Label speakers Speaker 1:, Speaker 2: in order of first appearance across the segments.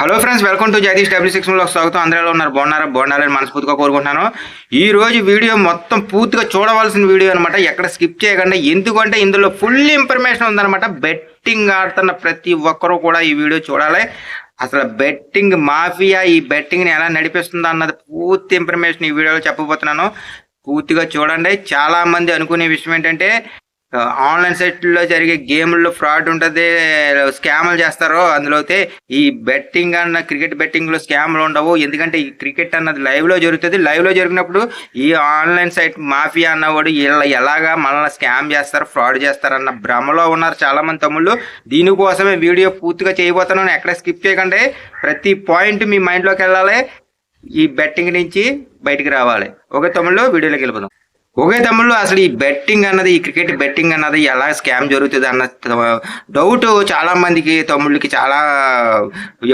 Speaker 1: Hello friends welcome to Jagadish W సిక్స్లో స్వాగతం. అందరిలో ఉన్నారు? బాగున్నారా? బాగున్నారని మనస్ఫూర్తిగా కోరుకుంటున్నాను. ఈ రోజు వీడియో మొత్తం పూర్తిగా చూడవలసిన వీడియో అనమాట ఎక్కడ స్కిప్ చేయకుండా ఎందుకంటే ఇందులో ఫుల్ ఇన్ఫర్మేషన్ ఉందన్నమాట. బెట్టింగ్ ఆడుతున్న ప్రతి ఒక్కరూ కూడా ఈ వీడియో చూడాలి. అసలు బెట్టింగ్ మాఫియా ఈ బెట్టింగ్ని ఎలా నడిపిస్తుందో అన్నది పూర్తి ఇన్ఫర్మేషన్ ఈ వీడియోలో చెప్పబోతున్నాను. పూర్తిగా చూడండి. చాలామంది అనుకునే విషయం ఏంటంటే ఆన్లైన్ సైట్లో జరిగే గేమ్లో ఫ్రాడ్ ఉంటుంది స్కామ్లు చేస్తారో అందులో అయితే ఈ బెట్టింగ్ అన్న క్రికెట్ బెట్టింగ్లో స్కామ్లు ఉండవు. ఎందుకంటే ఈ క్రికెట్ అన్నది లైవ్లో జరుగుతుంది. లైవ్లో జరిగినప్పుడు ఈ ఆన్లైన్ సైట్ మాఫియా అన్నవాడు ఇలా ఎలాగా మనల్ని స్కామ్ చేస్తారు ఫ్రాడ్ చేస్తారు అన్న భ్రమలో ఉన్నారు చాలామంది తమ్ముళ్ళు. దీనికోసమే వీడియో పూర్తిగా చేయబోతున్నాను. ఎక్కడ స్కిప్ చేయకండి. ప్రతి పాయింట్ మీ మైండ్లోకి వెళ్ళాలి. ఈ బెట్టింగ్ నుంచి బయటికి రావాలి. ఓకే తమ్ముళ్ళు వీడియోలోకి వెళ్ళిపోదాం. ఒకే తమ్ముళ్ళు అసలు ఈ బెట్టింగ్ అన్నది ఈ క్రికెట్ బెట్టింగ్ అన్నది ఎలా స్కామ్ జరుగుతుంది అన్న డౌట్ చాలా మందికి తమ్ముళ్ళకి చాలా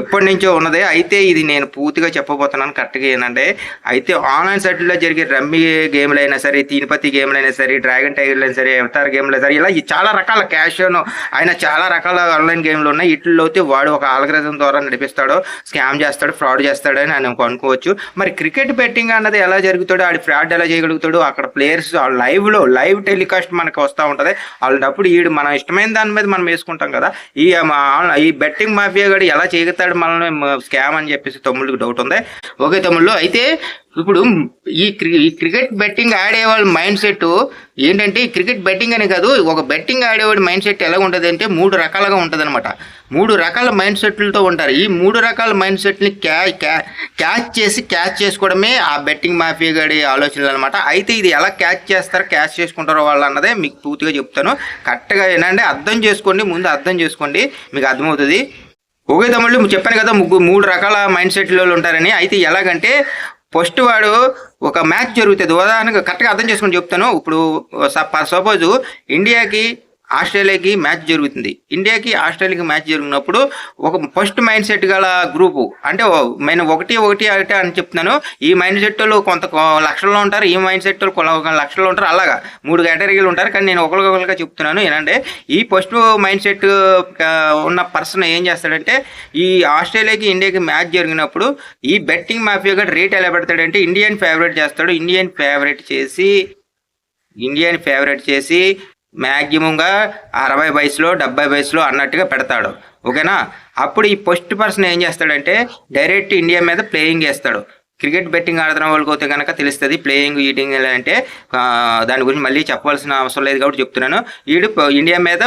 Speaker 1: ఎప్పటి నుంచో ఉన్నది. అయితే ఇది నేను పూర్తిగా చెప్పబోతున్నాను కరెక్ట్గా ఏంటంటే అయితే ఆన్లైన్ సైట్లో జరిగే రమ్మీ గేమ్లు అయినా సరే తినిపతి గేమ్లు అయినా సరే డ్రాగన్ టైగర్లు అయినా సరే అవతార్ గేమ్లు అయినా సరే ఇలా చాలా రకాల క్యాష్ ఆయన చాలా రకాల ఆన్లైన్ గేమ్లు ఉన్నాయి. వీటిల్లో అయితే వాడు ఒక ఆల్గరిథం ద్వారా నడిపిస్తాడు స్కామ్ చేస్తాడు ఫ్రాడ్ చేస్తాడని అని అనుకోవచ్చు. మరి క్రికెట్ బెట్టింగ్ అన్నది ఎలా జరుగుతాడో? ఆడి ఫ్రాడ్ ఎలా చేయగలుగుతాడు? అక్కడ ప్లేయర్ లైవ్ లైవ్లో లైవ్ టెలికాస్ట్ మనకు వస్తూ ఉంటుంది. వాళ్ళప్పుడు వీడు మన ఇష్టమైన దాని మీద మనం వేసుకుంటాం కదా. ఈ ఈ బెట్టింగ్ మాఫియా గడి ఎలా చేగుతాడు మనల్ని స్కామ్ అని చెప్పేసి తమ్ముళ్ళకి డౌట్ ఉంది? ఓకే తమ్ముళ్ళు అయితే ఇప్పుడు ఈ క్రి ఈ క్రికెట్ బెట్టింగ్ ఆడేవాళ్ళ మైండ్ సెట్ ఏంటంటే ఈ క్రికెట్ బెట్టింగ్ అని కాదు ఒక బెట్టింగ్ ఆడేవాడి మైండ్ సెట్ ఎలా ఉంటుంది అంటే మూడు రకాలుగా ఉంటుంది అనమాట మూడు రకాల మైండ్ సెట్లతో ఉంటారు. ఈ మూడు రకాల మైండ్ సెట్ని క్యా క్యా క్యాచ్ చేసి క్యాచ్ చేసుకోవడమే ఆ బెట్టింగ్ మాఫియా గడి ఆలోచనలు అనమాట అయితే ఇది ఎలా క్యాచ్ చేస్తారు క్యాచ్ చేసుకుంటారో వాళ్ళు అన్నదే మీకు పూర్తిగా చెప్తాను. కరెక్ట్గా ఏంటంటే అర్థం చేసుకోండి ముందు అర్థం చేసుకోండి మీకు అర్థమవుతుంది. ఒకే తమ్ముళ్ళు చెప్పాను కదా ముగ్గురు మూడు రకాల మైండ్ సెట్లో ఉంటారని. అయితే ఎలాగంటే ఫస్ట్ వాడు ఒక మ్యాచ్ జరుగుతుంది. ఉదాహరణకు కరెక్ట్గా అర్థం చేసుకొని చెప్తాను. ఇప్పుడు సపోజ్ ఇండియాకి ఆస్ట్రేలియాకి మ్యాచ్ జరుగుతుంది. ఇండియాకి ఆస్ట్రేలియాకి మ్యాచ్ జరిగినప్పుడు ఒక ఫస్ట్ మైండ్ సెట్ గల గ్రూపు అంటే ఓ- నేను ఒకటి ఒకటి ఒకటి అని చెప్తున్నాను. ఈ మైండ్ సెట్ వాళ్ళు కొంత లక్షల్లో ఉంటారు ఈ మైండ్ సెట్ వాళ్ళు లక్షల్లో ఉంటారు అలాగా. మూడు కేటగిరీలు ఉంటారు కానీ నేను ఒకరికొకరిగా చెప్తున్నాను ఏంటంటే ఈ ఫస్ట్ మైండ్ సెట్ ఉన్న పర్సన్ ఏం చేస్తాడంటే ఈ ఆస్ట్రేలియాకి ఇండియాకి మ్యాచ్ జరిగినప్పుడు ఈ బెట్టింగ్ మాఫియా గడ్ రేట్ ఎలా పెడతాడంటే ఇండియన్ ఫేవరెట్ చేస్తాడు ఇండియన్ ఫేవరెట్ చేసి ఇండియన్ ఫేవరెట్ చేసి మ్యాక్సిమంగా అరవై వయసులో డెబ్బై వయసులో అన్నట్టుగా పెడతాడు. ఓకేనా? అప్పుడు ఈ ఫస్ట్ పర్సన్ ఏం చేస్తాడంటే డైరెక్ట్ ఇండియా మీద ప్లేయింగ్ చేస్తాడు క్రికెట్ బెట్టింగ్ ఆడుతున్న వాళ్ళకి అయితే కనుక తెలుస్తుంది ప్లేయింగ్ ఈటింగ్ అంటే దాని గురించి మళ్ళీ చెప్పాల్సిన అవసరం లేదు కాబట్టి చెప్తున్నాను. వీడు ఇండియా మీద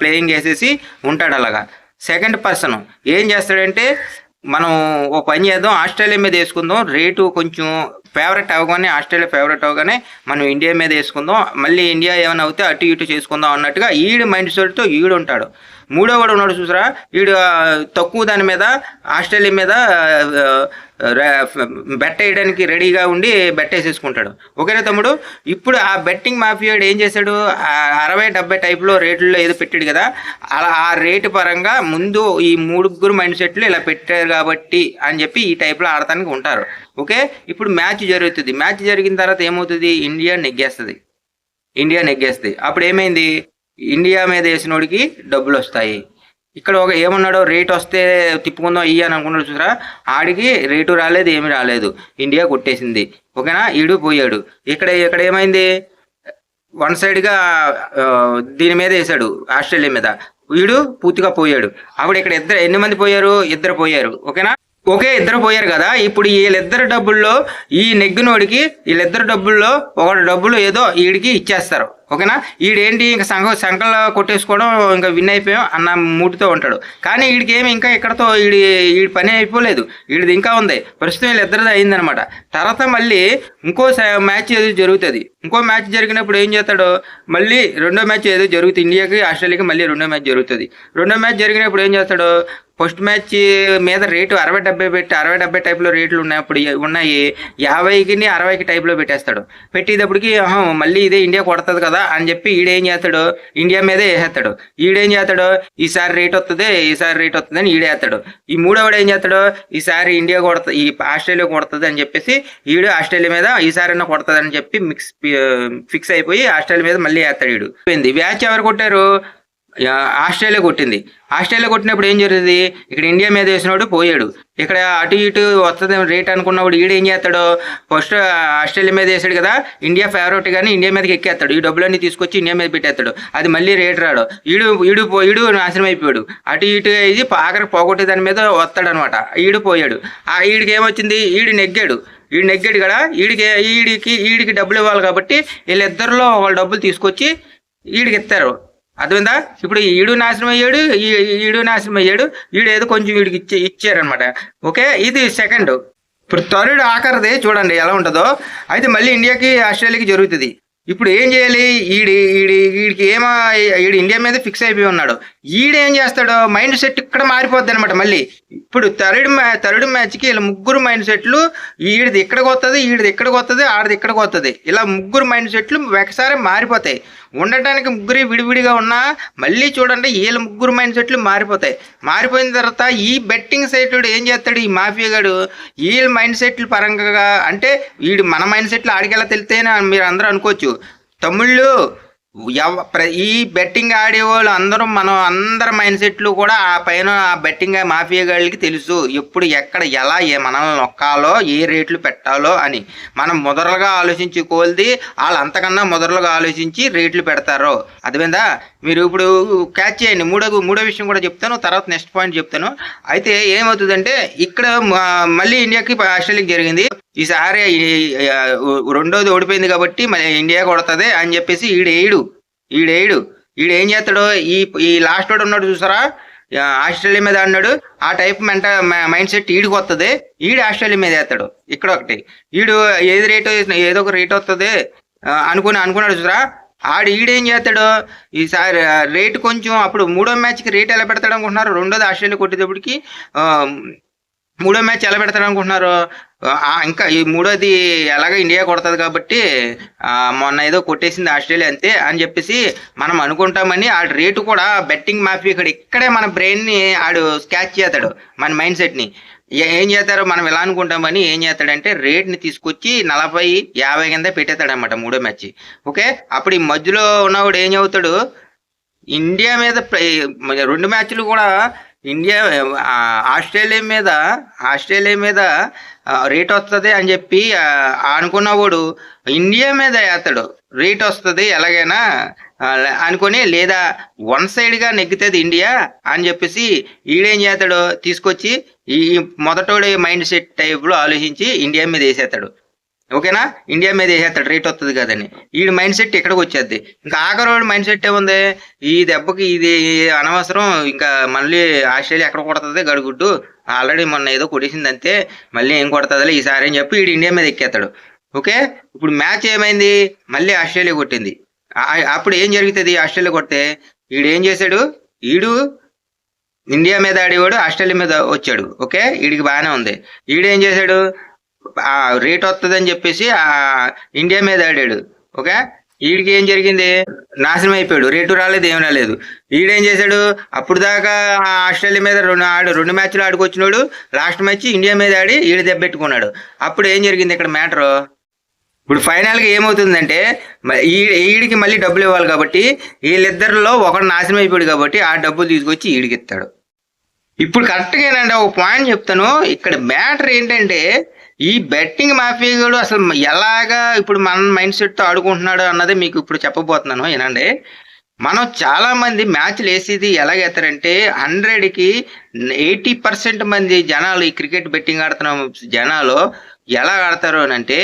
Speaker 1: ప్లేయింగ్ వేసేసి ఉంటాడు అలాగా. సెకండ్ పర్సన్ ఏం చేస్తాడంటే మనం ఓ పని చేద్దాం ఆస్ట్రేలియా మీద వేసుకుందాం. రేటు కొంచెం ఫేవరెట్ అవ్వగానే ఆస్ట్రేలియా ఫేవరెట్ అవ్వగానే మనం ఇండియా మీద వేసుకుందాం. మళ్ళీ ఇండియా ఏమైనా అవుతే అటు ఇటు చేసుకుందాం అన్నట్టుగా ఈడు మైండ్ సెట్తో ఈడు ఉంటాడు. మూడో వాడు ఉన్నాడు చూసారా? ఈడు తక్కువ దాని మీద ఆస్ట్రేలియా మీద బెట్ వేయడానికి రెడీగా ఉండి బెట్ వేసేసుకుంటాడు. ఓకేనా తమ్ముడు ఇప్పుడు ఆ బెట్టింగ్ మాఫియాడు ఏం చేశాడు? అరవై డెబ్బై టైప్లో రేట్లలో ఏదో పెట్టాడు కదా అలా ఆ రేటు పరంగా ముందు ఈ ముగ్గురు మైండ్ సెట్లు ఇలా పెట్టారు కాబట్టి అని చెప్పి ఈ టైప్లో ఆడటానికి ఉంటారు. ఓకే? ఇప్పుడు మ్యాచ్ జరుగుతుంది. మ్యాచ్ జరిగిన తర్వాత ఏమవుతుంది? ఇండియా నెగ్గేస్తుంది. ఇండియా నెగ్గేస్తుంది. అప్పుడు ఏమైంది? ఇండియా మీద వేసినోడికి డబ్బులు వస్తాయి. ఇక్కడ ఒక ఏమన్నాడో రేట్ వస్తే తిప్పుకుందాం ఇయ్యి అని అనుకున్నాడు చూసారా? ఆడికి రేటు రాలేదు ఏమి రాలేదు. ఇండియా కొట్టేసింది. ఓకేనా? ఈడు పోయాడు. ఇక్కడ ఇక్కడ ఏమైంది? వన్ సైడ్గా దీని మీద వేసాడు ఆస్ట్రేలియా మీద. వీడు పూర్తిగా పోయాడు. అప్పుడు ఇక్కడ ఇద్దరు ఎన్ని మంది పోయారు? ఇద్దరు పోయారు. ఓకేనా? ఓకే ఇద్దరు పోయారు కదా. ఇప్పుడు వీళ్ళిద్దరు డబ్బుల్లో ఈ నెగ్గినోడికి వీళ్ళిద్దరు డబ్బుల్లో ఒకటి డబ్బులు ఏదో వీడికి ఇచ్చేస్తారు. ఓకేనా? ఈడేంటి ఇంకా సంఘ సంకల్లో కొట్టేసుకోవడం ఇంకా విన్ అయిపోయాం అన్న మూటితో ఉంటాడు. కానీ వీడికి ఏమి ఇంకా ఇక్కడతో వీడి వీడి పని అయిపోలేదు. వీడిది ఇంకా ఉంది. ప్రస్తుతం వీళ్ళిద్దరిది అయిందనమాట. తర్వాత మళ్ళీ ఇంకో మ్యాచ్ ఏదో జరుగుతుంది. ఇంకో మ్యాచ్ జరిగినప్పుడు ఏం చేస్తాడు మళ్ళీ రెండో మ్యాచ్ ఏదో జరుగుతుంది. ఇండియాకి ఆస్ట్రేలియాకి మళ్ళీ రెండో మ్యాచ్ జరుగుతుంది. రెండో మ్యాచ్ జరిగినప్పుడు ఏం చేస్తాడు ఫస్ట్ మ్యాచ్ మీద రేటు అరవై డెబ్బై పెట్టి అరవై డెబ్బై టైప్లో రేట్లు ఉన్నప్పుడు ఉన్నాయి. యాభైకి అరవైకి టైప్లో పెట్టేస్తాడు. పెట్టేటప్పటికి మళ్ళీ ఇదే ఇండియా కొడుతుంది కదా అని చెప్పి ఈడేం చేస్తాడు? ఇండియా మీదే వేసేస్తాడు. ఈడేం చేస్తాడు? ఈసారి రేట్ వస్తుంది ఈసారి రేట్ వస్తుంది అని ఈడేస్తాడు ఈ మూడోవాడు ఏం చేస్తాడు? ఈసారి ఇండియా కొడుతుంది ఈ ఆస్ట్రేలియా కొడుతుంది అని చెప్పేసి ఈడు ఆస్ట్రేలియా మీద ఈసారి కొడుతుంది అని చెప్పి మిక్స్ ఫిక్స్ అయిపోయి ఆస్ట్రేలియా మీద మళ్ళీ వేస్తాడు ఈడు. పోయింది వ్యాచ్ ఎవరు కొట్టారు? ఆస్ట్రేలియా కొట్టింది. ఆస్ట్రేలియా కొట్టినప్పుడు ఏం జరుగుతుంది ఇక్కడ ఇండియా మీద వేసినోడు పోయాడు. ఇక్కడ అటు ఇటు వస్తుంది రేట్ అనుకున్నప్పుడు ఈడు ఏం చేస్తాడు? ఫస్ట్ ఆస్ట్రేలియా మీద వేసాడు కదా ఇండియా ఫేవరెట్ కానీ ఇండియా మీదకి ఎక్కేస్తాడు. ఈ డబ్బులన్నీ తీసుకొచ్చి ఇండియా మీద పెట్టేస్తాడు. అది మళ్ళీ రేట్ రాడు. ఈడు ఈడు ఈడు నాశనం అయిపోయాడు. అటు ఇటు ఇది ఆఖరికి పోగొట్టే దాని మీద వస్తాడు అనమాట ఈడు పోయాడు. ఆ ఈడికి ఏమొచ్చింది? ఈడు నెగ్గాడు. ఈడు నెగ్గాడు కదా ఈడికి ఈడికి ఈడికి డబ్బులు ఇవ్వాలి కాబట్టి వీళ్ళిద్దరిలో వాళ్ళ డబ్బులు తీసుకొచ్చి ఈడికి ఇస్తారు. అర్థమైందా? ఇప్పుడు ఈడు నాశనం అయ్యాడు ఈ- ఈడు నాశనం అయ్యాడు ఈడు ఏదో కొంచెం వీడికి ఇచ్చే ఇచ్చారనమాట ఓకే? ఇది సెకండ్. ఇప్పుడు థర్డ్ ఆఖరిది చూడండి ఎలా ఉంటుందో. అయితే మళ్ళీ ఇండియాకి ఆస్ట్రేలియాకి జరుగుతుంది. ఇప్పుడు ఏం చేయాలి? ఈడి ఈడి వీడికి ఏమో ఈడు ఇండియా మీద ఫిక్స్ అయిపోయి ఉన్నాడు. ఈడేం చేస్తాడో మైండ్ సెట్ ఇక్కడ మారిపోద్ది అనమాట మళ్ళీ. ఇప్పుడు థర్డ్ మ్యా థర్డ్ మ్యాచ్కి వీళ్ళ ముగ్గురు మైండ్ సెట్లు ఈడిది ఇక్కడికి వస్తుంది ఈడిది ఇక్కడికి వస్తుంది ఆడిది ఇక్కడికి వస్తుంది ఇలా ముగ్గురు మైండ్ సెట్లు ఒకసారి మారిపోతాయి. ఉండటానికి ముగ్గురు విడివిడిగా ఉన్నా మళ్ళీ చూడండి వీళ్ళ ముగ్గురు మైండ్ సెట్లు మారిపోతాయి. మారిపోయిన తర్వాత ఈ బెట్టింగ్ సైట్ ఏం చేస్తాడు ఈ మాఫియా గాడు? వీళ్ళ మైండ్ సెట్లు పరంగా అంటే వీడు మన మైండ్ సెట్లు ఆడికెలా తెలితేనే మీరు అందరూ అనుకోవచ్చు. తమ్ముళ్ళు ఈ బెట్టింగ్ ఆడే వాళ్ళు అందరూ మనం అందరి మైండ్ సెట్లు కూడా ఆ పైన ఆ బెట్టింగ్ మాఫియా గాళ్ళకి తెలుసు. ఎప్పుడు ఎక్కడ ఎలా ఏ మనల్ని నొక్కాలో ఏ రేట్లు పెట్టాలో అని. మనం మొదలుగా ఆలోచించి కోల్ది వాళ్ళు అంతకన్నా మొదలుగా ఆలోచించి రేట్లు పెడతారు. అదేవిందా మీరు ఇప్పుడు క్యాచ్ చేయండి. మూడో మూడో విషయం కూడా చెప్తాను. తర్వాత నెక్స్ట్ పాయింట్ చెప్తాను. అయితే ఏమవుతుందంటే ఇక్కడ మళ్ళీ ఇండియాకి ఆస్ట్రేలియాకి జరిగింది. ఈసారి ఈ- రెండోది ఓడిపోయింది కాబట్టి మన ఇండియా కొడుతుంది అని చెప్పేసి ఈడేయుడు ఈడేయుడు ఈడు ఏం చేస్తాడు ఈ ఈ లాస్ట్ వాడు ఉన్నాడు చూసారా? ఆస్ట్రేలియా మీద అన్నాడు ఆ టైప్ మెంట మైండ్ సెట్ ఈడికి వస్తుంది ఈడు ఆస్ట్రేలియా మీద వేస్తాడు. ఇక్కడ ఒకటి. ఈడు ఏది రేట్ ఏదో ఒక రేట్ వస్తుంది అనుకుని అనుకున్నాడు చూసారా? ఆడు ఈడేం చేస్తాడు ఈసారి రేటు కొంచెం అప్పుడు మూడో మ్యాచ్కి రేట్ ఎలా పెడతాడు అనుకుంటున్నారు? రెండోది ఆస్ట్రేలియా కొట్టేటప్పటికి మూడో మ్యాచ్ ఎలా పెడతారు అనుకుంటున్నారు ఇంకా ఈ మూడోది ఎలాగ ఇండియా కొడుతుంది కాబట్టి మొన్న ఏదో కొట్టేసింది ఆస్ట్రేలియా అంతే అని చెప్పేసి మనం అనుకుంటామని ఆ రేటు కూడా బెట్టింగ్ మాఫీ ఇక్కడ ఇక్కడే మన బ్రెయిన్ని ఆడు స్కాచ్ చేస్తాడు మన మైండ్ సెట్ని. ఏం చేస్తారో మనం ఎలా అనుకుంటామని ఏం చేస్తాడంటే రేట్ని తీసుకొచ్చి నలభై యాభై కింద పెట్టేస్తాడనమాట మూడో మ్యాచ్. ఓకే? అప్పుడు ఈ మధ్యలో ఉన్నవాడు ఏం చదువుతాడు? ఇండియా మీద ప్ర- రెండు మ్యాచ్లు కూడా ఇండియా ఆస్ట్రేలియా మీద ఆస్ట్రేలియా మీద రేట్ వస్తుంది అని చెప్పి అనుకున్నవాడు ఇండియా మీద వేస్తాడు. రేట్ వస్తుంది ఎలాగైనా ఆ, అనుకొని లేదా వన్ సైడ్గా నెగ్గుతుంది ఇండియా అని చెప్పేసి ఈడేం చేస్తాడు తీసుకొచ్చి ఈ మొదటోడి మైండ్ సెట్ టైప్లో ఆలోచించి ఇండియా మీద వేసేస్తాడు. ఓకేనా? ఇండియా మీద వేసేస్తాడు రేట్ వస్తుంది కదని. ఈ మైండ్ సెట్ ఇక్కడికి వచ్చేది ఇంకా ఆఖరి మైండ్ సెట్ ఏముంది ఈ దెబ్బకి ఇది అనవసరం ఇంకా మళ్ళీ ఆస్ట్రేలియా ఎక్కడ కొడుతుంది? గడుగుడ్డు. ఆల్రెడీ మొన్న ఏదో కొట్టేసింది అంతే. మళ్ళీ ఏం కొడుతుందిలే? ఈసారి అని చెప్పి ఈడు ఇండియా మీద ఎక్కేస్తాడు. ఓకే? ఇప్పుడు మ్యాచ్ ఏమైంది? మళ్ళీ ఆస్ట్రేలియా కొట్టింది. అప్పుడు ఏం జరుగుతుంది? ఆస్ట్రేలియా కొడితే వీడు ఏం చేశాడు? వీడు ఇండియా మీద ఆడేవాడు ఆస్ట్రేలియా మీద వచ్చాడు. ఓకే? వీడికి బాగానే ఉంది. వీడు ఏం చేశాడు? రేట్ వస్తుందని చెప్పేసి ఆ ఇండియా మీద ఆడాడు. ఓకే? వీడికి ఏం జరిగింది? నాశనం అయిపోయాడు. రేటు రాలేదు ఏం రాలేదు. వీడేం చేశాడు? అప్పుడు దాకా ఆస్ట్రేలియా మీద రెండు ఆడు రెండు మ్యాచ్లు ఆడుకొచ్చినాడు లాస్ట్ మ్యాచ్ ఇండియా మీద ఆడి వీడు దెబ్బెట్టుకున్నాడు. అప్పుడు ఏం జరిగింది ఇక్కడ మ్యాటర్? ఇప్పుడు ఫైనల్గా ఏమవుతుందంటే ఈ ఈడికి మళ్ళీ డబ్బులు ఇవ్వాలి కాబట్టి వీళ్ళిద్దరిలో ఒకడు నాశనం అయిపోయాడు కాబట్టి ఆ డబ్బులు తీసుకొచ్చి ఈడికి ఇస్తాడు. ఇప్పుడు కరెక్ట్గా ఏంటంటే ఒక పాయింట్ చెప్తాను. ఇక్కడ మ్యాటర్ ఏంటంటే ఈ బెట్టింగ్ మాఫియాడు అసలు ఎలాగా ఇప్పుడు మన మైండ్ సెట్తో ఆడుకుంటున్నాడు అన్నది మీకు ఇప్పుడు చెప్పబోతున్నాను ఏనండి మనం చాలా మంది మ్యాచ్లు వేసేది ఎలాగేస్తారంటే హండ్రెడ్కి ఎయిటీ పర్సెంట్ మంది జనాలు ఈ క్రికెట్ బెట్టింగ్ ఆడుతున్న జనాలు ఎలా ఆడతారు అని అంటే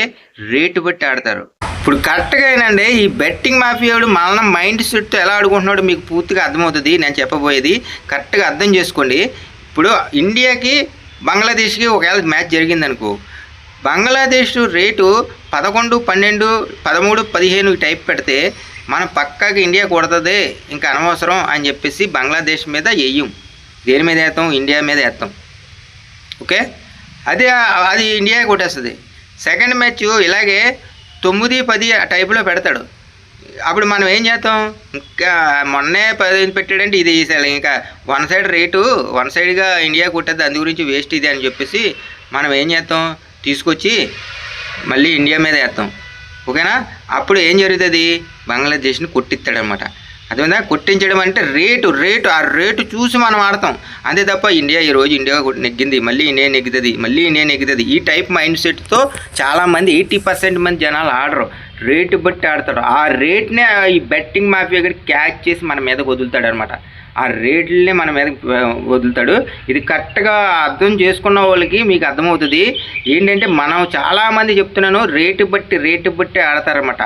Speaker 1: రేటు బట్టి ఆడతారు. ఇప్పుడు కరెక్ట్గా ఏంటంటే ఈ బెట్టింగ్ మాఫియాడు మన మైండ్ సెట్తో ఎలా ఆడుకుంటున్నాడు మీకు పూర్తిగా అర్థమవుతుంది నేను చెప్పబోయేది కరెక్ట్గా అర్థం చేసుకోండి. ఇప్పుడు ఇండియాకి బంగ్లాదేశ్కి ఒకవేళ మ్యాచ్ జరిగిందనుకో బంగ్లాదేశ్ రేటు పదకొండు పన్నెండు పదమూడు పదిహేను టైప్ పెడితే మన పక్కకి ఇండియా కొడుతుంది ఇంకా అనవసరం అని చెప్పేసి బంగ్లాదేశ్ మీద వేయం దేని మీద వేస్తాం ఇండియా మీద వేస్తాం ఓకే? అదే అది ఇండియా కొట్టేస్తుంది. సెకండ్ మ్యాచ్ ఇలాగే తొమ్మిది పది టైపులో పెడతాడు. అప్పుడు మనం ఏం చేస్తాం? ఇంకా మొన్నే పదిహేను పెట్టాడంటే ఇది వేసేయాలి. ఇంకా వన్ సైడ్ రేటు వన్ సైడ్గా ఇండియా కొట్టేది అందు గురించి వేస్ట్ ఇది అని చెప్పేసి మనం ఏం చేస్తాం? తీసుకొచ్చి మళ్ళీ ఇండియా మీద వేస్తాం. ఓకేనా? అప్పుడు ఏం జరుగుతుంది? బంగ్లాదేశ్ని కొట్టిస్తాడనమాట. అదేవిధంగా కొట్టించడం అంటే రేటు రేటు ఆ రేటు చూసి మనం ఆడతాం. అంతే తప్ప ఇండియా ఈ రోజు ఇండియా నెగ్గింది మళ్ళీ ఇండియా నెగ్గుతుంది మళ్ళీ ఇండియా నెగ్గుతుంది. ఈ టైప్ మైండ్ సెట్తో చాలామంది ఎయిటీ పర్సెంట్ మంది జనాలు ఆడరు. రేటు బట్టి ఆడతారు. ఆ రేట్నే ఈ బెట్టింగ్ మాఫియా గడి క్యాచ్ చేసి మన మీద వదులుతాడనమాట. ఆ రేట్లనే మన మీద వదులుతాడు. ఇది కరెక్ట్గా అర్థం చేసుకున్న వాళ్ళకి మీకు అర్థమవుతుంది. ఏంటంటే మనం చాలామంది చెప్తున్నాను రేటు బట్టి రేటు బట్టి ఆడతారనమాట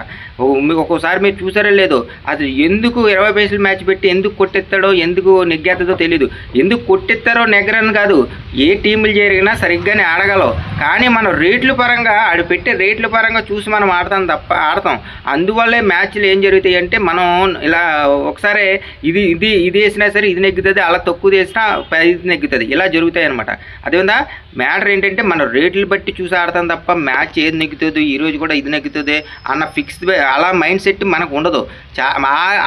Speaker 1: ఒక్కోసారి మీరు చూసారో లేదో అది ఎందుకు ఇరవై పైసలు మ్యాచ్ పెట్టి ఎందుకు కొట్టెత్తాడో ఎందుకు నెగ్గేస్తుందో తెలియదు ఎందుకు కొట్టెత్తారో నెగ్గరని కాదు ఏ టీములు జరిగినా సరిగ్గానే ఆడగలవు కానీ మనం రేట్ల పరంగా ఆడు పెట్టే రేట్ల పరంగా చూసి మనం ఆడతాం తప్ప ఆడతాం. అందువల్లే మ్యాచ్లు ఏం జరుగుతాయి అంటే మనం ఇలా ఒకసారి ఇది ఇది ఇది వేసినా సరే ఇది నెగ్గుతుంది అలా తక్కువ వేసినా ఇది నెగ్గుతుంది. ఇలా జరుగుతాయి అనమాట అదేవిధంగా మ్యాటర్ ఏంటంటే మనం రేట్లు బట్టి చూసి ఆడతాం తప్ప మ్యాచ్ ఏది నెగ్గుతుంది ఈ రోజు కూడా ఇది నెగ్గుతుంది అన్న ఫిక్స్డ్ అలా మైండ్ సెట్ మనకు ఉండదు. చా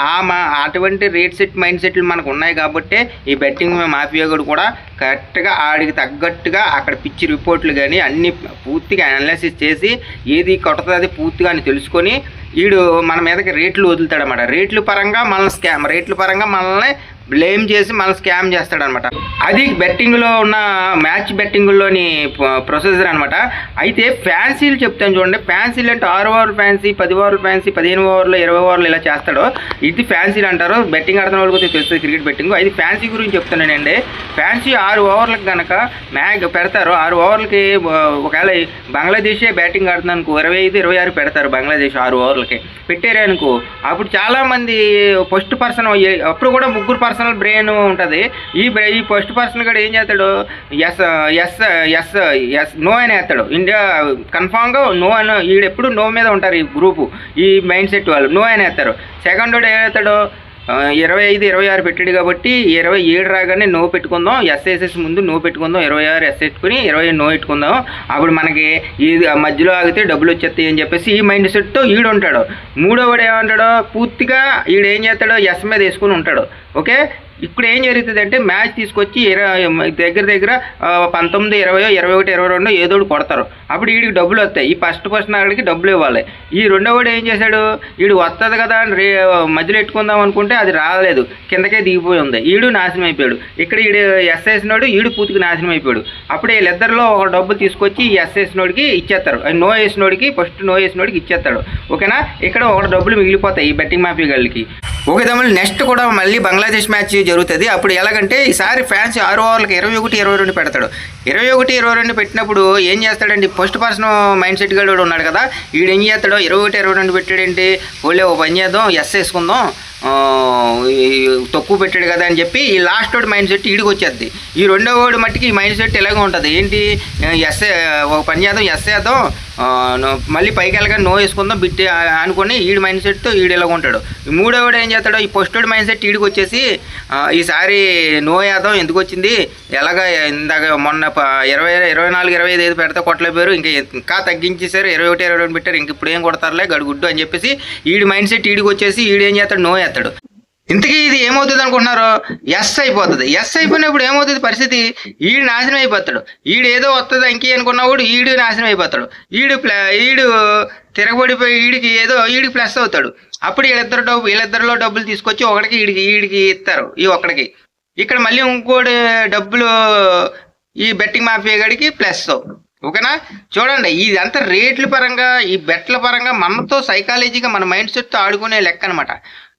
Speaker 1: ఆ మా అటువంటి రేట్ సెట్ మైండ్ సెట్లు మనకు ఉన్నాయి కాబట్టి ఈ బెట్టింగ్ మాఫియా కూడా కరెక్ట్గా ఆడికి తగ్గట్టుగా అక్కడ పిచ్చి రిపోర్ట్లు కానీ అన్ని పూర్తిగా అనాలిసిస్ చేసి ఏది కొడుతుంది పూర్తిగా అని తెలుసుకొని వీడు మన మీదకి రేట్లు వదులుతాడనమాట రేట్లు పరంగా మనల్ని స్కామ్ రేట్ల పరంగా మనల్ని బ్లేమ్ చేసి మన స్కామ్ చేస్తాడనమాట. అది బెట్టింగ్లో ఉన్న మ్యాచ్ బెట్టింగ్లోని ప్రొసెసర్ అనమాట. అయితే ఫ్యాన్సీలు చెప్తాను చూడండి. ఫ్యాన్సీలు అంటే ఆరు ఓవర్లు ఫ్యాన్సీ పది ఓవర్లు ఫ్యాన్సీ పదిహేను ఓవర్లు ఇరవై ఓవర్లు ఇలా చేస్తాడు. ఇది ఫ్యాన్సీలు అంటారు. బెట్టింగ్ ఆడుతున్న వాళ్ళకి తెలుస్తుంది క్రికెట్ బెట్టింగ్. అది ఫ్యాన్సీ గురించి చెప్తున్నానండి ఫ్యాన్సీ ఆరు ఓవర్లకు కనుక మ్యాగ్ పెడతారు. ఆరు ఓవర్లకి ఒకవేళ బంగ్లాదేశే బ్యాటింగ్ ఆడుతుంది అనుకో ఇరవై ఐదు ఇరవై ఆరు పెడతారు బంగ్లాదేశ్ ఆరు ఓవర్లకి. పెట్టారు అనుకో అప్పుడు చాలామంది ఫస్ట్ పర్సన్ అప్పుడు కూడా ముగ్గురు పర్సన్ పర్సనల్ బ్రెయిన్ ఉంటుంది. ఈ బ్రె- ఈ ఫస్ట్ పర్సన్ కూడా ఏం చేస్తాడు? Yes yes yes yes no అని వేస్తాడు. ఇండియా కన్ఫామ్గా నో అని వీడెప్పుడు నో మీద ఉంటారు ఈ గ్రూపు ఈ మైండ్ సెట్ వాళ్ళు. నో అని వేస్తారు. సెకండ్ వాడు ఏం వేస్తాడు ఇరవై ఐదు ఇరవై ఆరు పెట్టాడు కాబట్టి ఇరవై ఏడు రాగానే నో పెట్టుకుందాం. ఎస్ఎస్ఎస్ ముందు నో పెట్టుకుందాం. ఇరవై ఆరు ఎస్ పెట్టుకుని ఇరవై నో పెట్టుకుందాం. అప్పుడు మనకి ఇది మధ్యలో ఆగితే డబ్బులు వచ్చేస్తాయి అని చెప్పేసి ఈ మైండ్ సెట్తో ఈడు ఉంటాడు. మూడోవాడు ఏమంటాడో? పూర్తిగా ఈడు ఏం చేస్తాడో? ఎస్ మీద వేసుకుని ఉంటాడు. ఓకే? ఇప్పుడు ఏం జరుగుతుంది అంటే మ్యాచ్ తీసుకొచ్చి ఇరవై దగ్గర దగ్గర పంతొమ్మిది ఇరవై ఇరవై ఒకటి ఇరవై రెండు ఏదో ఒకటి కొడతారు. అప్పుడు వీడికి డబ్బులు వస్తాయి. ఈ ఫస్ట్ ఫస్ట్ ఆడికి డబ్బులు ఇవ్వాలి. ఈ రెండో వాడు ఏం చేశాడు? వీడు వస్తుంది కదా అని రే మధ్యలో పెట్టుకుందాం అనుకుంటే అది రాలేదు. కిందకే దిగిపోయి ఉంది. ఈడు నాశనం అయిపోయాడు. ఇక్కడ ఈడు ఎస్ వేసినోడు ఈడు పూర్తిగా నాశనం అయిపోయాడు. అప్పుడు వీళ్ళిద్దరిలో ఒక డబ్బులు తీసుకొచ్చి ఈ ఎస్ వేసినోడికి ఇచ్చేస్తారు. నో వేసినోడికి ఫస్ట్ నో వేసినోడికి ఇచ్చేస్తాడు. ఓకేనా? ఇక్కడ ఒక డబ్బులు మిగిలిపోతాయి ఈ బెట్టింగ్ మాఫీ గళ్ళకి ఓకే తమ్ముడు నెక్స్ట్ కూడా మళ్ళీ బంగ్లాదేశ్ మ్యాచ్ జరుగుతుంది. అప్పుడు ఎలాగంటే ఈసారి ఫ్యాన్స్ ఆరు ఓవర్లకి ఇరవై ఒకటి ఇరవై రెండు పెడతాడు. ఇరవై ఒకటి ఇరవై రెండు పెట్టినప్పుడు ఏం చేస్తాడండి ఫస్ట్ పర్సన్ మైండ్ సెట్ గడు ఉన్నాడు కదా వీడు ఏం చేస్తాడో ఇరవై ఒకటి ఇరవై రెండు పెట్టాడంటే ఓలే ఓ పని చేద్దాం ఎస్ వేసుకుందాం తక్కువ పెట్టాడు కదా అని చెప్పి ఈ లాస్ట్ వాడు మైండ్ సెట్ ఇడికి వచ్చేది ఈ రెండో వాడు మట్టికి ఈ మైండ్ సెట్ ఇలాగే ఉంటుంది? ఏంటి? ఎస్ ఒక పని చేద్దాం ఎస్ వేద్దాం మళ్ళీ పైకి వెళ్ళగా నో వేసుకుందాం బిట్టి అనుకుని అనుకొని ఈడు మైండ్ సెట్తో ఈడు ఇలాగ ఉంటాడు. ఈ మూడో వాడు ఏం చేస్తాడో ఈ ఫస్ట్ మైండ్ సెట్ ఈడికి వచ్చేసి ఈసారి నో వేద్దాం ఎందుకు వచ్చింది? ఎలాగ ఇందాక మొన్న ఇరవై ఇరవై నాలుగు ఇరవై ఐదు పెడితే కొట్టలేపారు ఇంకా ఇంకా తగ్గించేశారు ఇరవై ఒకటి ఇరవై రెండు పెట్టారు ఇంక ఇప్పుడు ఏం కొడతారులే గడుగుడ్డు అని చెప్పేసి ఈడు మైండ్ సెట్ ఈడికి వచ్చేసి ఈడు ఏం చేస్తాడు? నో వేస్తాడు. ఇంతకీ ఇది ఏమవుతుంది అనుకుంటున్నారు? ఎస్ అయిపోతుంది. ఎస్ అయిపోయినప్పుడు ఏమవుతుంది పరిస్థితి? ఈడు నాశనం అయిపోతాడు. ఈడు ఏదో వస్తుంది ఇంకే అనుకున్నప్పుడు ఈడు నాశనం అయిపోతాడు. ఈడు ఈడు తిరగబడిపోయి ఈడికి ఏదో ఈడికి ప్లస్ అవుతాడు. అప్పుడు వీళ్ళిద్దరు డబ్బు వీళ్ళిద్దరిలో డబ్బులు తీసుకొచ్చి ఒకడికి ఈడికి ఈడికి ఇస్తారు. ఈ ఒక్కడికి. ఇక్కడ మళ్ళీ ఇంకోటి డబ్బులు ఈ బెట్టింగ్ మాఫియా గడికి ప్లస్ ఓకేనా? చూడండి ఇదంతా రేట్ల పరంగా ఈ బెట్ల పరంగా మనతో సైకాలజీగా మన మైండ్ సెట్తో ఆడుకునే లెక్క అనమాట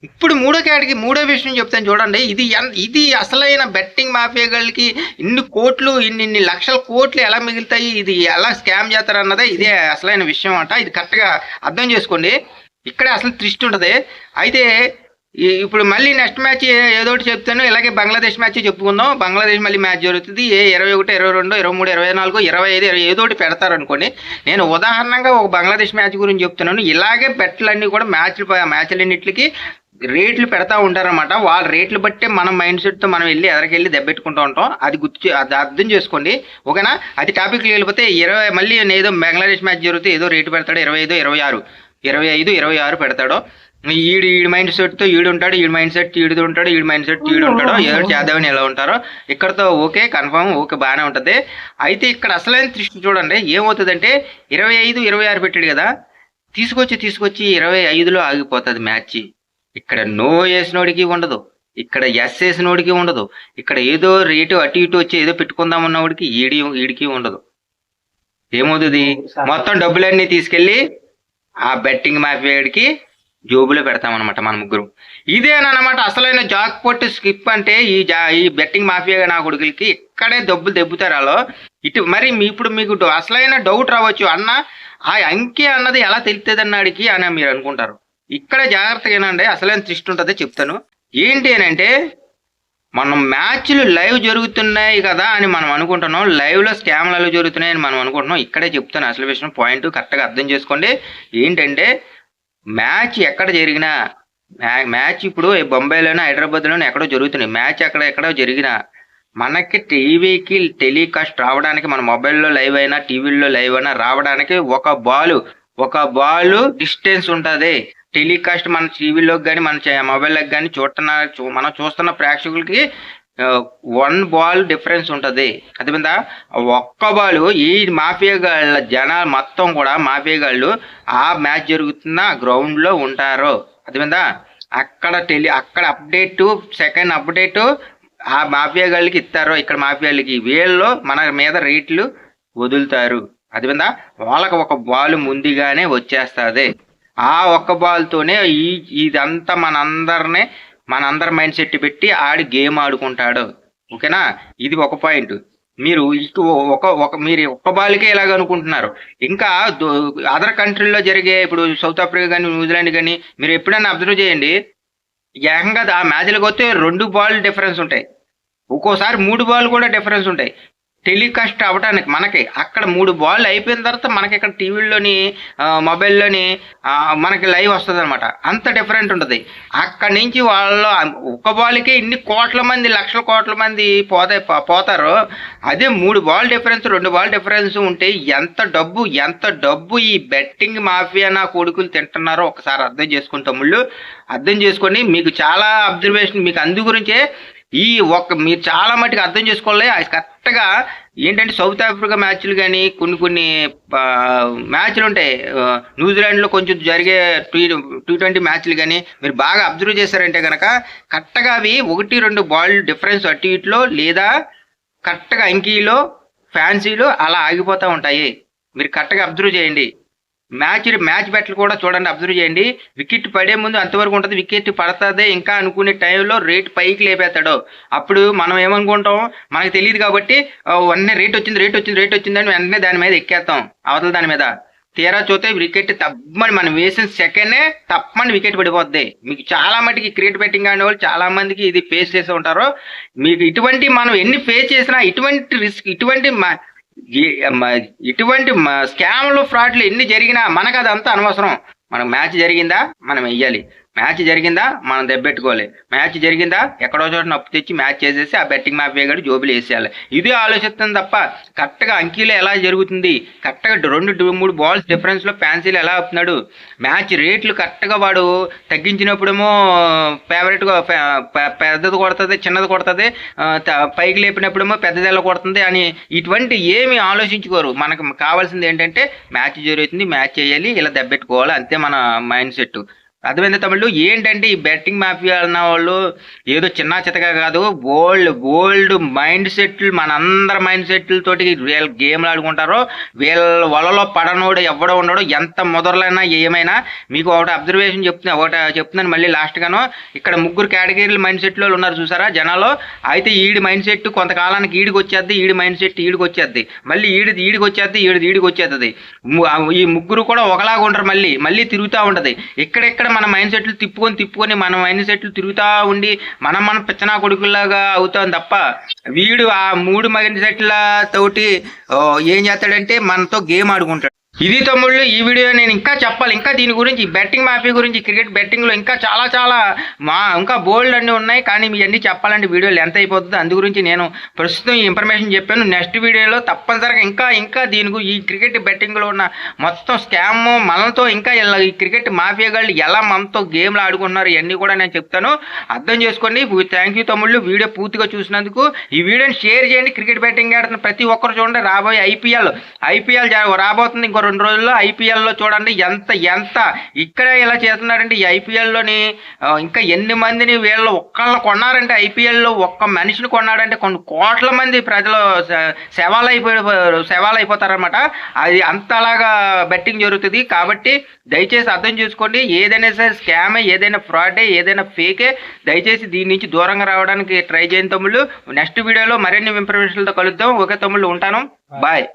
Speaker 1: ఇప్పుడు మూడో కేటగిరీ మూడో విషయం చెప్తాను చూడండి. ఇది ఇది అసలైన బెట్టింగ్ మాఫియాలకి ఇన్ని కోట్లు ఇన్ని ఇన్ని లక్షల కోట్లు ఎలా మిగులుతాయి ఇది ఎలా స్కామ్ చేస్తారు అన్నదే ఇదే అసలైన విషయం అంట. ఇది కరెక్ట్గా అర్థం చేసుకోండి. ఇక్కడే అసలు ట్విస్ట్ ఉంటుంది. అయితే ఇప్పుడు మళ్ళీ నెక్స్ట్ మ్యాచ్ ఏదో ఒకటి చెప్తాను. ఇలాగే బంగ్లాదేశ్ మ్యాచ్ చెప్పుకుందాం. బంగ్లాదేశ్ మళ్ళీ మ్యాచ్ జరుగుతుంది. ఏ ఇరవై ఒకటి ఇరవై రెండు ఇరవై మూడు ఇరవై నాలుగు ఇరవై ఐదు ఇరవై ఏదో ఒకటి పెడతారు అనుకోండి నేను ఉదాహరణగా ఒక బంగ్లాదేశ్ మ్యాచ్ గురించి చెప్తున్నాను. ఇలాగే బెట్లన్నీ కూడా మ్యాచ్లు మ్యాచ్లన్నింటికి రేట్లు పెడతా ఉంటారన్నమాట. వాళ్ళ రేట్లు బట్టే మనం మైండ్ సెట్తో మనం వెళ్ళి ఎదరికెళ్ళి దెబ్బెట్టుకుంటూ ఉంటాం. అది గుర్తు అది అర్థం చేసుకోండి. ఓకేనా? అది టాపిక్కి వెళ్ళిపోతే ఇరవై మళ్ళీ ఏదో బంగ్లాదేశ్ మ్యాచ్ జరిగితే ఏదో రేటు పెడతాడు ఇరవై ఐదు ఇరవై ఆరు ఇరవై ఐదు ఇరవై ఆరు పెడతాడు. ఈడు ఈడు మైండ్ సెట్తో ఈడు ఉంటాడు ఈడు మైండ్ సెట్ ఈడుతో ఉంటాడు ఈడు మైండ్ సెట్ ఈడు ఉంటాడు ఏదో చేద్దామని ఎలా ఉంటారో. ఇక్కడతో ఓకే కన్ఫర్మ్ ఓకే బాగానే ఉంటుంది. అయితే ఇక్కడ అసలైన దృష్టి చూడండి ఏమవుతుందంటే ఇరవై ఐదు ఇరవై ఆరు పెట్టాడు కదా. తీసుకొచ్చి తీసుకొచ్చి ఇరవై ఐదులో ఆగిపోతుంది మ్యాచ్ ఇక్కడ నో వేసినోడికి ఉండదు. ఇక్కడ ఎస్ వేసినోడికి ఉండదు. ఇక్కడ ఏదో రేటు అటు ఇటు వచ్చి ఏదో పెట్టుకుందాం ఉన్నవాడికి ఈడి ఈడికి ఉండదు. ఏమవుతుంది? మొత్తం డబ్బులన్నీ తీసుకెళ్ళి ఆ బెట్టింగ్ మాఫియాడికి జోబులో పెడతామన్నమాట మన ముగ్గురు. ఇదేనమాట అసలైన జాక్ పొట్టు స్కిప్ అంటే ఈ జా ఈ బెట్టింగ్ మాఫియా నా కొడుకులకి ఇక్కడే డబ్బులు దెబ్బుతారు వాళ్ళు. ఇటు మరి మీ ఇప్పుడు మీకు అసలైన డౌట్ రావచ్చు అన్న ఆ అంకె అన్నది ఎలా తెలుస్తుంది అన్నాడికి అని మీరు అనుకుంటారు. ఇక్కడ జాగ్రత్తగా ఏనండి అసలేం ట్విస్ట్ ఉంటుంది చెప్తాను. ఏంటి అని అంటే మనం మ్యాచ్లు లైవ్ జరుగుతున్నాయి కదా అని మనం అనుకుంటున్నాం లైవ్లో స్కామ్లలో జరుగుతున్నాయి అని మనం అనుకుంటున్నాం ఇక్కడే చెప్తాను అసలు విషయం పాయింట్ కరెక్ట్గా అర్థం చేసుకోండి. ఏంటంటే మ్యాచ్ ఎక్కడ జరిగినా మ్యాచ్ ఇప్పుడు ఈ బొంబాయిలోనో హైదరాబాద్లోనో ఎక్కడో జరుగుతున్నాయి. మ్యాచ్ అక్కడ ఎక్కడో జరిగినా మనకి టీవీకి టెలికాస్ట్ రావడానికి మన మొబైల్లో లైవ్ అయినా టీవీల్లో లైవ్ అయినా రావడానికి ఒక బాల్ ఒక బాల్ డిస్టెన్స్ ఉంటుంది. టెలికాస్ట్ మన టీవీలోకి కానీ మన మొబైల్లోకి కానీ చూస్తున్న మనం చూస్తున్న ప్రేక్షకులకి వన్ బాల్ డిఫరెన్స్ ఉంటుంది. అర్థమైందా? ఒక్క బాల్ ఈ మాఫియా గాళ్ళ జనాలు మొత్తం కూడా మాఫియా గాళ్ళు ఆ మ్యాచ్ జరుగుతున్న గ్రౌండ్లో ఉంటారు. అర్థమైందా? అక్కడ టెలి అక్కడ అప్డేటు సెకండ్ అప్డేటు ఆ మాఫియా గాళ్ళకి ఇస్తారు. ఇక్కడ మాఫియాలకి వీళ్ళు మన మీద రేట్లు వదులుతారు. అర్థమైందా? వాళ్ళకి ఒక బాల్ ముందుగానే వచ్చేస్తుంది. ఆ ఒక్క బాల్తోనే ఈ ఇదంతా మనందరినీ మనందరి మైండ్ సెట్ పెట్టి ఆడి గేమ్ ఆడుకుంటాడు. ఓకేనా? ఇది ఒక పాయింట్. మీరు ఒక ఒక మీరు ఒక్క బాల్కే ఇలాగ అనుకుంటున్నారు. ఇంకా అదర్ కంట్రీల్లో జరిగే ఇప్పుడు సౌత్ ఆఫ్రికా కానీ న్యూజిలాండ్ కానీ మీరు ఎప్పుడైనా అబ్జర్వ్ చేయండి. ఏకంగా ఆ మ్యాచ్లకు వస్తే రెండు బాల్ డిఫరెన్స్ ఉంటాయి. ఒక్కోసారి మూడు బాల్ కూడా డిఫరెన్స్ ఉంటాయి. టెలికాస్ట్ అవ్వడానికి మనకి అక్కడ మూడు బాల్ అయిపోయిన తర్వాత మనకి ఇక్కడ టీవీల్లోని మొబైల్లోని మనకి లైవ్ వస్తుంది అనమాట అంత డిఫరెంట్ ఉంటుంది. అక్కడి నుంచి వాళ్ళు ఒక బాల్కే ఇన్ని కోట్ల మంది లక్షల కోట్ల మంది పోతే పోతారు అదే మూడు బాల్ డిఫరెన్స్ రెండు బాల్ డిఫరెన్స్ ఉంటే ఎంత డబ్బు ఎంత డబ్బు ఈ బెట్టింగ్ మాఫియా నా కొడుకులు తింటున్నారో ఒకసారి అర్థం చేసుకుని తమ్ముళ్ళు అర్థం చేసుకొని మీకు చాలా అబ్జర్వేషన్ మీకు అందు గురించే ఈ ఒక్క మీరు చాలా మటుకు అర్థం చేసుకోవాలి. కరెక్ట్గా ఏంటంటే సౌత్ ఆఫ్రికా మ్యాచ్లు కానీ కొన్ని కొన్ని మ్యాచ్లు ఉంటాయి. న్యూజిలాండ్లో కొంచెం జరిగే టీ టీ ట్వంటీ మ్యాచ్లు కానీ మీరు బాగా అబ్జర్వ్ చేశారంటే కనుక కరెక్ట్గా అవి ఒకటి రెండు బాల్ డిఫరెన్స్ అటు ఇటులో లేదా కరెక్ట్గా అంకీలో ఫ్యాన్సీలో అలా ఆగిపోతూ ఉంటాయి. మీరు కరెక్ట్గా అబ్జర్వ్ చేయండి. మ్యాచ్ మ్యాచ్ బెట్లు కూడా చూడండి అబ్జర్వ్ చేయండి. వికెట్ పడే ముందు అంతవరకు ఉంటుంది వికెట్ పడుతుంది ఇంకా అనుకునే టైంలో రేట్ పైకి లేపేస్తాడు. అప్పుడు మనం ఏమనుకుంటాం? మనకు తెలియదు కాబట్టి వెంటనే రేట్ వచ్చింది రేట్ వచ్చింది రేట్ వచ్చిందని వెంటనే దాని మీద ఎక్కేస్తాం అవతల దాని మీద. తీరా చూస్తే వికెట్ తప్పమని మనం వేసిన సెకండే తప్పమని వికెట్ పడిపోద్ది. మీకు చాలా మటుకి క్రికెట్ బెట్టింగ్ ఆడే వాళ్ళు చాలా మందికి ఇది ఫేస్ చేసి ఉంటారు. మీకు ఇటువంటి మనం ఎన్ని ఫేస్ చేసినా ఇటువంటి రిస్క్ ఇటువంటి మ- ఇటువంటి మ- స్కామ్లు ఫ్రాడ్లు ఎన్ని జరిగినా మనకు అదంతా అనవసరం. మనకు మ్యాచ్ జరిగిందా? మనం వెయ్యాలి. మ్యాచ్ జరిగిందా? మనం దెబ్బెట్టుకోవాలి మ్యాచ్ జరిగిందా? ఎక్కడో చోట నప్పు తెచ్చి మ్యాచ్ చేసేసి ఆ బెట్టింగ్ మాఫియా గడి జోబులు వేసేయాలి. ఇదే ఆలోచిస్తుంది తప్ప కరెక్ట్గా అంకీలో ఎలా జరుగుతుంది? కరెక్ట్గా రెండు మూడు బాల్స్ డిఫరెన్స్లో ఫ్యాన్సీలు ఎలా అవుతున్నాడు మ్యాచ్ రేట్లు కరెక్ట్గా వాడు తగ్గించినప్పుడేమో ఫేవరెట్గా పెద్దది కొడుతుంది చిన్నది కొడుతుంది త- పైకి లేపినప్పుడేమో పెద్దది ఎలా కొడుతుంది అని ఇటువంటి ఏమి ఆలోచించుకోరు. మనకు కావాల్సింది ఏంటంటే మ్యాచ్ జరుగుతుంది మ్యాచ్ చేయాలి ఇలా దెబ్బెట్టుకోవాలి. అంతే మన మైండ్ సెట్ అర్థమైంది తమిళ్ ఏంటంటే ఈ బెట్టింగ్ మాఫియా అన్న వాళ్ళు ఏదో చిన్న చితగా కాదు ఓల్డ్ ఓల్డ్ మైండ్ సెట్లు మనందరి మైండ్ సెట్లతోటి వీళ్ళ గేమ్లు ఆడుకుంటారో వీళ్ళ వలలో పడనోడు ఎవడో ఉండడు ఎంత మొదలైనా ఏమైనా. మీకు ఒకటి అబ్జర్వేషన్ చెప్తున్నా ఒకటి చెప్తున్నాను మళ్ళీ లాస్ట్గాను. ఇక్కడ ముగ్గురు కేటగిరీల మైండ్ సెట్లో ఉన్నారు చూసారా జనాలు? అయితే ఈడి మైండ్ సెట్ కొంతకాలానికి ఈడికి వచ్చేద్ది ఈడి మైండ్ సెట్ ఈడికి వచ్చేద్ది. మళ్ళీ ఈడిది ఈడికి వచ్చేద్ది ఈడిది ఈడికి వచ్చేస్తుంది ఈ ముగ్గురు కూడా ఒకలాగా ఉంటారు మళ్ళీ మళ్ళీ తిరుగుతూ ఉంటుంది. ఇక్కడెక్కడ మన మైండ్ సెట్లు తిప్పుకొని తిప్పుకొని మన మైండ్ సెట్లు తిరుగుతూ ఉండి మనం మన పిచ్చనా కొడుకుల్లాగా అవుతాం తప్ప వీడు ఆ మూడు మైండ్ సెట్ల తోటి ఏం చేస్తాడంటే మనతో గేమ్ ఆడుకుంటాడు. ఇది తమ్ముళ్ళు ఈ వీడియో నేను ఇంకా చెప్పాలి. ఇంకా దీని గురించి బెట్టింగ్ మాఫీ గురించి క్రికెట్ బెట్టింగ్లో ఇంకా చాలా చాలా మా ఇంకా బోల్డ్ అన్నీ ఉన్నాయి. కానీ మీ అన్నీ చెప్పాలంటే వీడియో లెంత్ అయిపోతుంది. అందు గురించి నేను ప్రస్తుతం ఈ ఇన్ఫర్మేషన్ చెప్పాను. నెక్స్ట్ వీడియోలో తప్పనిసరిగా ఇంకా ఇంకా దీని గు- ఈ క్రికెట్ బెట్టింగ్లో ఉన్న మొత్తం స్కామ్ మనతో ఇంకా ఈ క్రికెట్ మాఫియా గాళ్ళు ఎలా మనతో గేమ్లు ఆడుకున్నారు ఇవన్నీ కూడా నేను చెప్తాను. అర్థం చేసుకోండి. థ్యాంక్ యూ తమ్ముళ్ళు. వీడియో పూర్తిగా చూసినందుకు ఈ వీడియోని షేర్ చేయండి. క్రికెట్ బెట్టింగ్ ఆడుతున్న ప్రతి ఒక్కరు చూడండి. రాబోయే ఐపీఎల్ ఐపీఎల్ రాబోతుంది. ఇంకో రెండు రెండు రోజుల్లో ఐపీఎల్లో చూడండి ఎంత ఎంత ఇక్కడ ఇలా చేస్తున్నారంటే ఈ ఐపీఎల్లోని ఆ, ఇంకా ఎన్ని మందిని వీళ్ళు ఒక్కళ్ళు కొన్నారంటే ఐపీఎల్లో ఒక్క మనిషిని కొన్నాడంటే కొన్ని కోట్ల మంది ప్రజలు శవాలు అయిపోయి శవాలు అయిపోతారనమాట అది అంతలాగా బెట్టింగ్ జరుగుతుంది. కాబట్టి దయచేసి అర్థం చేసుకోండి ఏదైనా సరే స్కామే ఏదైనా ఫ్రాడే ఏదైనా ఫేకే దయచేసి దీని నుంచి దూరంగా రావడానికి ట్రై చేయని తమ్ముళ్ళు. నెక్స్ట్ వీడియోలో మరిన్ని ఇన్ఫర్మేషన్లతో కలుద్దాం. ఓకే తమ్ముళ్ళు ఉంటాను. బాయ్.